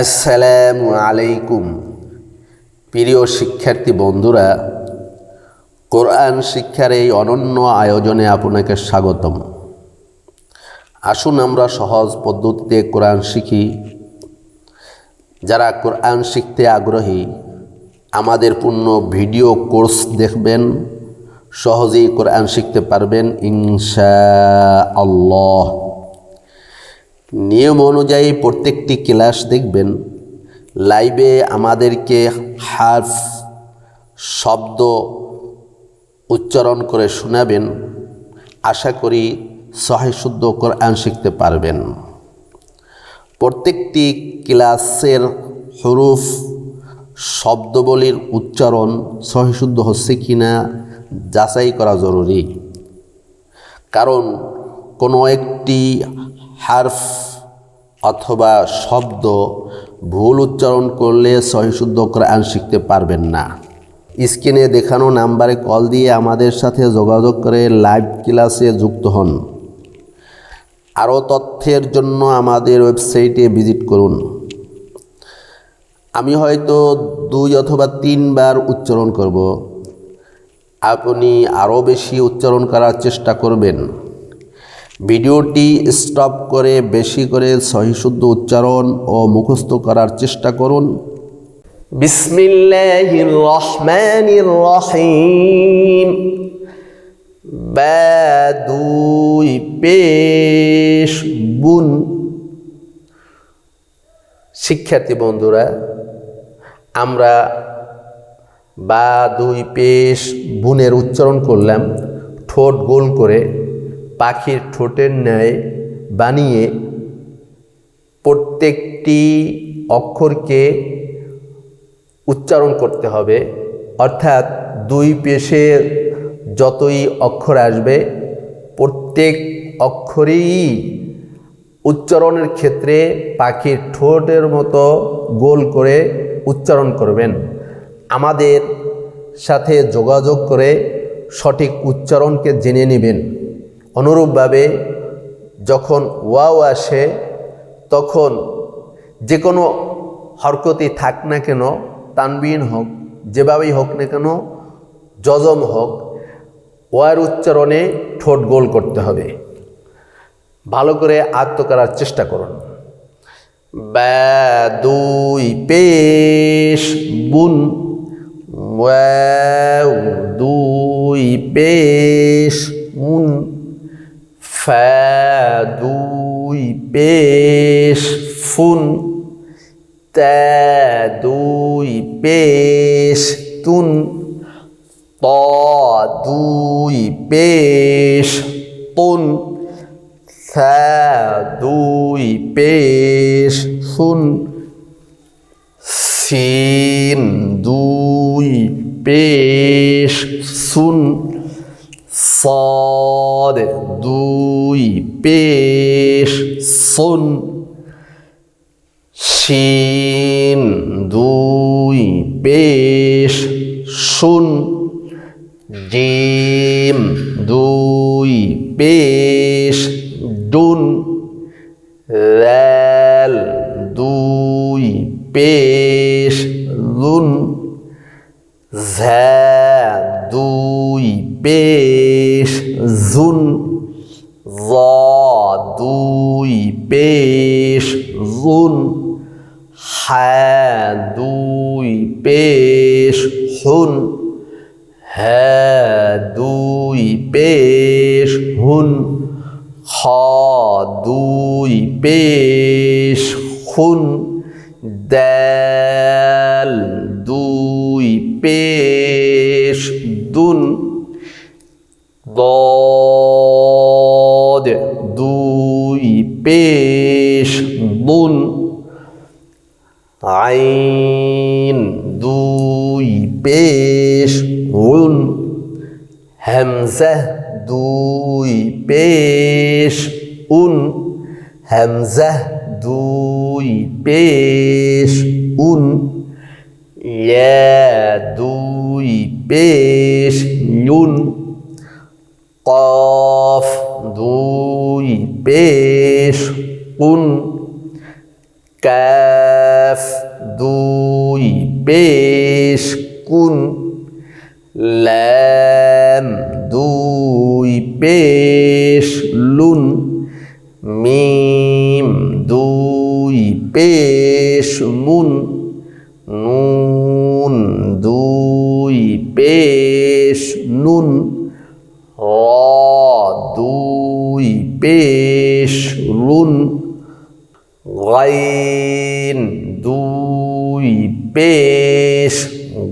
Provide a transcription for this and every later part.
আসসালামু আলাইকুম। প্রিয় শিক্ষার্থী বন্ধুরা, কোরআন শিক্ষার এই অনন্য আয়োজনে আপনাকে স্বাগতম। আসুন আমরা সহজ পদ্ধতিতে কোরআন শিখি। যারা কোরআন শিখতে আগ্রহী, আমাদের পূর্ণ ভিডিও কোর্স দেখবেন, সহজেই কোরআন শিখতে পারবেন ইনশা আল্লাহ নিয়ম অনুযায়ী প্রত্যেকটি ক্লাস দেখবেন। লাইভে আমাদেরকে হার্ফ শব্দ উচ্চারণ করে শোনাবেন। আশা করি সহি শুদ্ধ কোরআন শিখতে পারবেন। প্রত্যেকটি ক্লাসের হরুফ শব্দবলীর উচ্চারণ সহিশুদ্ধ হচ্ছে কি না যাচাই করা জরুরি। কারণ কোনো একটি হার্ফ অথবা শব্দ ভুল উচ্চারণ করলে সহিশুদ্ধ কোরআন শিখতে পারবেন না। স্ক্রিনে দেখানো নাম্বারে কল দিয়ে আমাদের সাথে যোগাযোগ করে লাইভ ক্লাসে যুক্ত হন। আরও তথ্যের জন্য আমাদের ওয়েবসাইটে ভিজিট করুন। আমি হয়তো দুই অথবা তিনবার উচ্চারণ করব। আপনি আরও বেশি উচ্চারণ করার চেষ্টা করবেন। ভিডিওটি স্টপ করে বেশি করে সহিশুদ্ধ উচ্চারণ ও মুখস্থ করার চেষ্টা করুন। বিসমিল্লাহির রহমানির রহিম। বা দুই পেশ বুন শিক্ষার্থী বন্ধুরা, আমরা বা দুই পেশ বুনের উচ্চারণ করলাম, ঠোঁট গোল করে পাখির ঠোঁটের ন্যায় বানিয়ে প্রত্যেকটি অক্ষরকে উচ্চারণ করতে হবে। অর্থাৎ দুই পেশের যতই অক্ষর আসবে, প্রত্যেক অক্ষরেই উচ্চারণের ক্ষেত্রে পাখির ঠোঁটের মতো গোল করে উচ্চারণ করবেন। আমাদের সাথে যোগাযোগ করে সঠিক উচ্চারণকে জেনে নেবেন। অনুরূপভাবে যখন ওয়াও আসে, তখন যে কোনো হরকতি থাক না কেন, তানবিন হোক, যেভাবেই হোক না কেন, যজম হোক, ওয়ার উচ্চারণে ঠোঁট গোল করতে হবে। ভালো করে আত্ম করার চেষ্টা করুন। দুই, পেশ, বুন। দুই, পেশ, মুন। ফ্যা দুই পেশ ফুন ত্যা দুই পেশ তুন ত দুই পেশ তুন সা দুই পেশ সুন সিন দুই পেশ সুন সদ দুই পেশ সুন শিন। দুই পেশ শুন। জিম দুই পেশ ডুন। রেল দুই পেশ লুন। ঝা দুই পেশ জুন। হ্যাঁ দুই পেশ, হুন। খ, দুই পেশ, হুন। দেল দুই পেশ, দুন। দদ, দুই পেশ দুন আইন, দুই পেশ হামজা দুই পেশ, উন। হামজা দুই পেশ, উন। ইয়া দুই পেশ ইউন কফ দুই পেশ, উন। কাফ দুই পেশ, কুন। পেশ লুন, মিম, দুই পেশ মুন, নুন, দুই পেশ নুন, র, দুই পেশ রুন, গাইন, দুই পেশ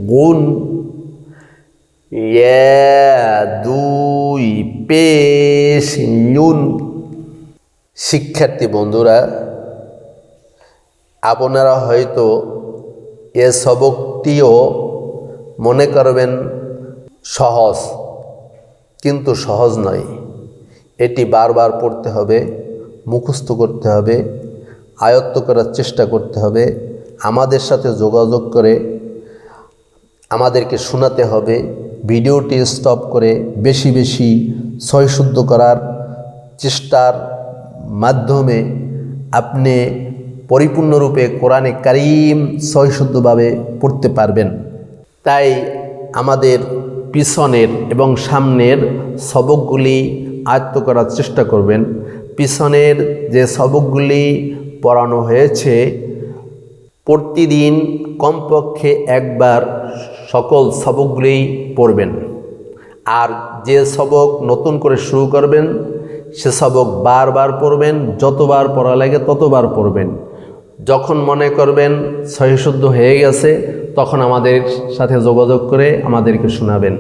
গুন, ইয়া, দুই পেশ নুন শিক্ষার্থী বন্ধুরা, আপনারা হয়তো এ সবকটিও মনে করবেন সহজ, কিন্তু সহজ নয়। এটি বারবার পড়তে হবে, মুখস্থ করতে হবে, আয়ত্ত করার চেষ্টা করতে হবে, আমাদের সাথে যোগাযোগ করে আমাদেরকে শোনাতে হবে ভিডিওটি স্টপ করে বেশি বেশি সহিশুদ্ধ করার চেষ্টার মাধ্যমে আপনি পরিপূর্ণরূপে কোরআনে কারিম সহিশুদ্ধভাবে পড়তে পারবেন। তাই আমাদের পিছনের এবং সামনের সবকগুলি আয়ত্ত করার চেষ্টা করবেন। পিছনের যে সবকগুলি পড়ানো হয়েছে, প্রতিদিন কমপক্ষে একবার সকল সবকগুলি পড়বেন। আর যে সবক নতুন করে শুরু করবেন, সে সবক বারবার পড়বেন, যতবার পড়া লাগে ততবার পড়বেন। যখন মনে করবেন সহিশুদ্ধ হয়ে গেছে, তখন আমাদের সাথে যোগাযোগ করে আমাদেরকে শোনাবেন।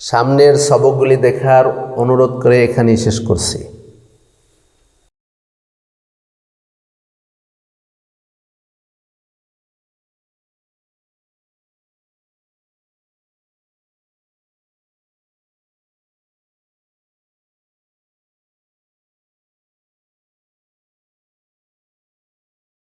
সামনের সবকগুলি দেখার অনুরোধ করে এখানেই শেষ করছি।